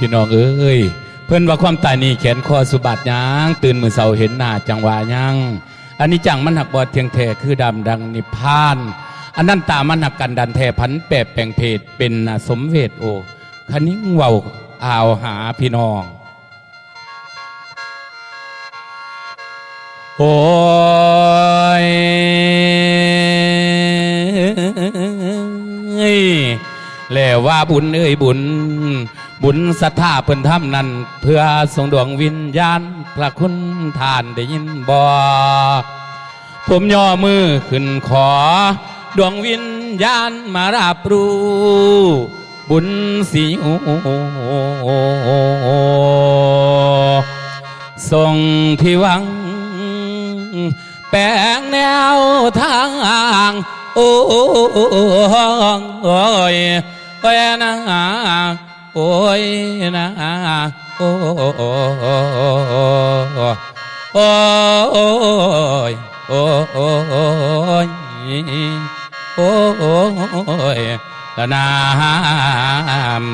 พี่น้องเอ้ยเพื่อนว่าความตายนี่แขนคอสุบัดยางตื่นมือเสาเห็นหน้าจังหวะยังอันนี้จังมันหักบอดเทียงแท้คือดำดังนิพาน อันนั้นตามันหักกันดันแท้พันแปรแปลงเพศเป็นสมเวทโอคันนี้เว้าอ่าวหาพี่น้อง โอ้ยแล้วว่าบุญเอ้ยบุญ บุญศรัทธาเพิ่นทำนั้น เพื่อส่งดวงวิญญาณ พระคุณทานได้ยินบ่ผมย่อมือขึ้นขอ ดวงวิญญาณมารับรู้ บุญสีโอส่งที่หวัง แปลงแนวทางโอ้ยโอ้ยโอ้ยนะ โอ้ยนะโอ้ยโอ้ยโอ้ยโอ้ยโอ้ยละนาม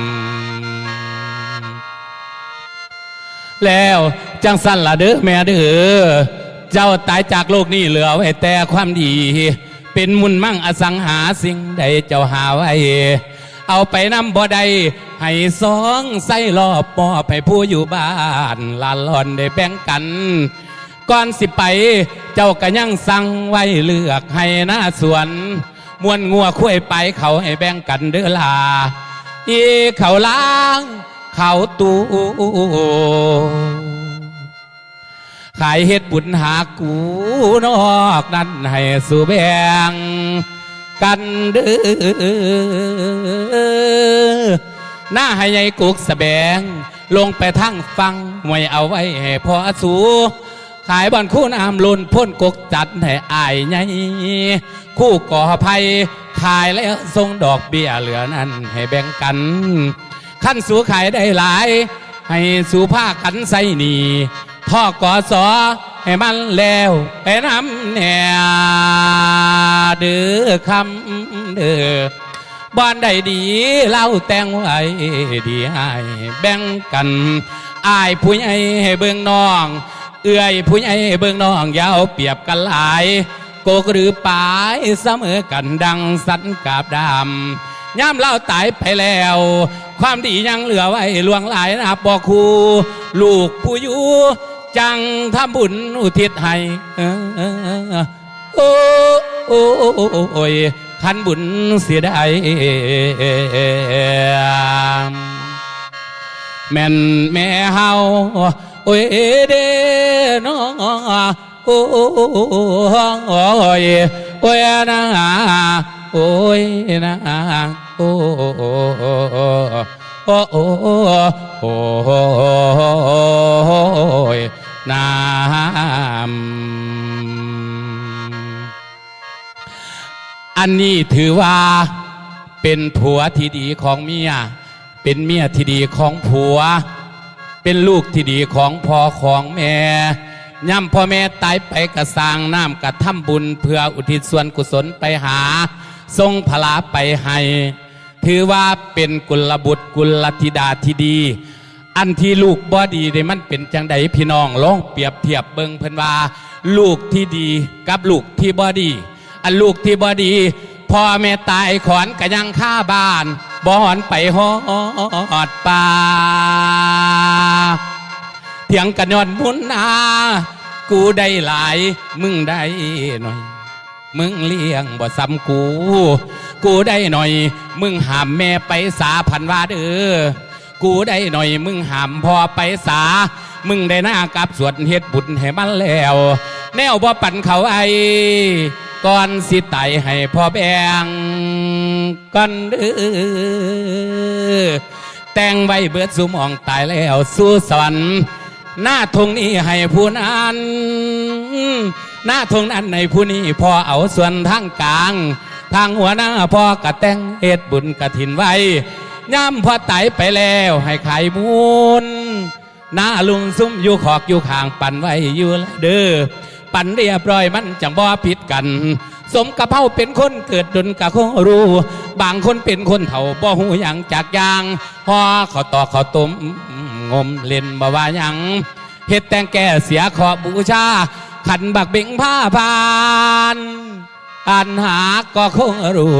แล้วจังสันละเด้อแม่เด้อเจ้าตายจากโลกนี้เหลือไว้แต่ความดี เป็นมุนมั่งอสังหาสิ่งใดเจ้าหาไว้ เอาไปนำบ่ได้ให้สองใส่รอบมอบให้ผู้อยู่บ้านลานลอนได้แบ่งกันก่อนสิไป เจ้าก็ยังสั่งไว้เลือกให้หน้าสวนมวนงัวคุ้ยไปเขาให้แบ่งกันเด้อลาอีเขาล้างเขาตูขายเฮ็ดบุญหากูนอกนั้นให้สู่แบ่ง กันเด้อหน้าให้ใหญ่กุกสะแบง ลงไปทั้งฟังไว้เอาไว้ให้พอสูขายบอนคู่น้ำลุนพ่นกกจัดให้อายใหญ่คู่ก่อภัยขายแล้วส่งดอกเบี้ยเหลือนั้นให้แบ่งกัน ขั้นสูขายได้หลาย ให้สูผ้ากันใส่หนีท่อก่อสอ ให้มันแล้วไปนำแน่เดือคำเดือบ้านใดดีเล่าแต่งไว้ดีให้แบ่งกันอายผู้ใหญ่ให้เบิ่งน้อง เอื้อยผู้ใหญ่ให้เบิ่งน้องยาวเปรียบกันหลายโกกหรือปายเสมอกันดังสันกาบดำย่ำเล่าตายไปแล้ว ความดียังเหลือไว้ลวงหลายนะปอครูลูกผู้อยู่ จังทำบุญอุทิศให้โอ้โอ้โอ้ยขันบุญเสียไดายแม่นแม่เฮาโอ้ยเด้น้องโอ้ยโอ้ยนะโอ้ยนะโอ้โอ้โอ้โอ้ย น้ำอันนี้ถือว่าเป็นผัวที่ดีของเมีย เป็นเมียที่ดีของผัว เป็นลูกที่ดีของพ่อของแม่ย่ำพ่อแม่ตายไปกระสางน้ำกระทำบุญเพื่ออุทิศส่วนกุศลไปหา ทรงพลาไปให้ ถือว่าเป็นกุลบุตรกุลธิดาที่ดี อันที่ลูกบ่ดีเนี่ยมันเป็นจังใดพี่น้องลองเปรียบเทียบเบิงเพิ่นว่า ลูกที่ดีกับลูกที่บ่ดี อันลูกที่บ่ดีพ่อแม่ตายขอนกะยังฆ่าบ้านบ่หอนไปหอดป่าเถียงกันยอนมุนนากูได้หลาย มึงได้หน่อย มึงเลี้ยงบ่ซ้ำกู กูได้หน่อย มึงหามแม่ไปสาพันว่าเด้อ กูได้หน่อยมึงหามพ่อไปสา มึงได้หน้ากับสวดเฮ็ดบุญให้มันแล้ว แนวบ่ปั่นเขาไอก่อนสิไตให้พ่อแบงกันเด้อแต่งไว้เบิดสุมองตายแล้วสู่สวรรค์หน้าทงนี้ให้ผู้นั้นหน้าทงนั้นในผู้นี้พอเอาส่วนทางกลาง ทางหัวหน้าพ่อกระแต่งเฮ็ดบุญกระถินไว้ ย่ำพอไตไปแล้วให้ไขายมูลหน้าลุงซุ้มอยู่ขอกอยู่ข้างปั่นไว้อยู่ละเด้อปั่นเรียบร้อยมันจังบ่ผิดกัน สมกับเฮาเป็นคนเกิดดนกะคงรู้ บางคนเป็นคนเฒ่าบ่หูหยังจากยางพอเขาต่อเขาต้มงมเล่นบ่ว่าหยังเฮ็ดแตงแก่เสียขอบูชา ขันบักเบ่งผ้าพานอันหาก็คงรู้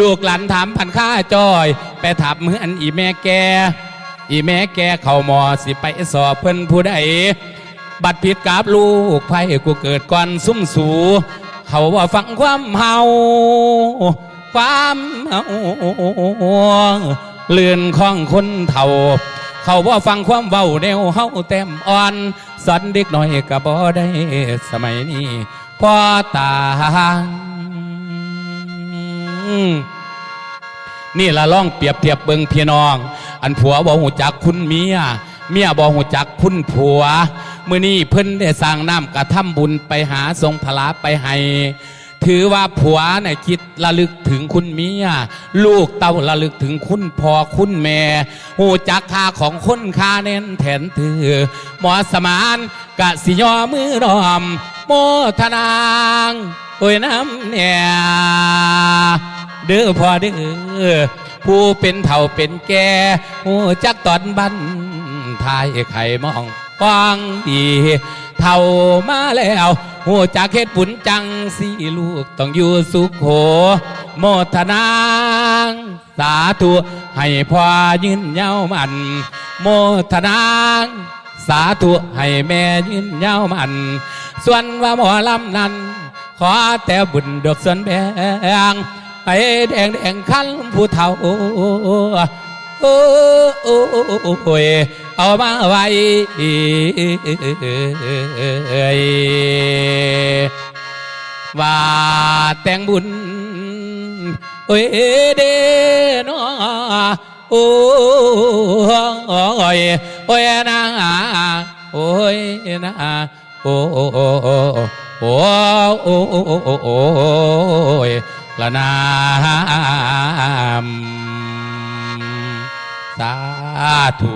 ลูกหลานถามพันค่าจอย ไปถามเหมือนอีแม่แก อีแม่แกเข้าหมอสิไปสอบเพิ่นผู้ใดบัดผิดกับลูกไพ่กูเกิดก่อนซุ่มสู เขาว่าฟังความเฮาความเฮาเลื่อนของคนเฒ่า เขาว่าฟังความเว้าแนวเฮาแต้มอ่อนสอนเด็กน้อยก็บ่ได้สมัยนี้พอตา นี่ละล่องเปรียบเทียบเบิงพี่น้อง อันผัวบ่หูจักคุณเมียเมียบ่หูจักคุณผัวเมื้อนี้เพิ่นได้สร้างน้ำกระทำบุญไปหาทรงพลาไปให้ถือว่าผัวในคิดระลึกถึงคุณเมียลูกเต้าระลึกถึงคุณพ่อคุณแม่หูจักค่าของคนค่าเน้นแทนถือหมอสมานกะสิยอมือรอม โมทนางโอ้ยน้ำเนี่ย เด้อพ่อเด้อผู้เป็นเฒ่าเป็นแก่หูจักตอนบันทายไข่มองฟังดีเท่ามาแล้วหูจักเฮ็ดบุญจังสี่ลูกต้องอยู่สุขโขโมทนางสาธุให้พ่อยืนเยามัน โมทนางสาธุให้แม่ยืนเยามัน ส่วนว่าหมอลำนั้น ขอแต่บุญดอกส่วนแบง ไอ้แดงแดงขันผู้เฒ่าโอ้โอ้โอ้ยเอามาไว้ว่าแต่งบุญเอ้ยเด้นอโอ้ยโอ้ยนาโอ้ยนาโอ้โอ้โอ้โอ้โอ้โอ้โอ้ ละนามสาธุ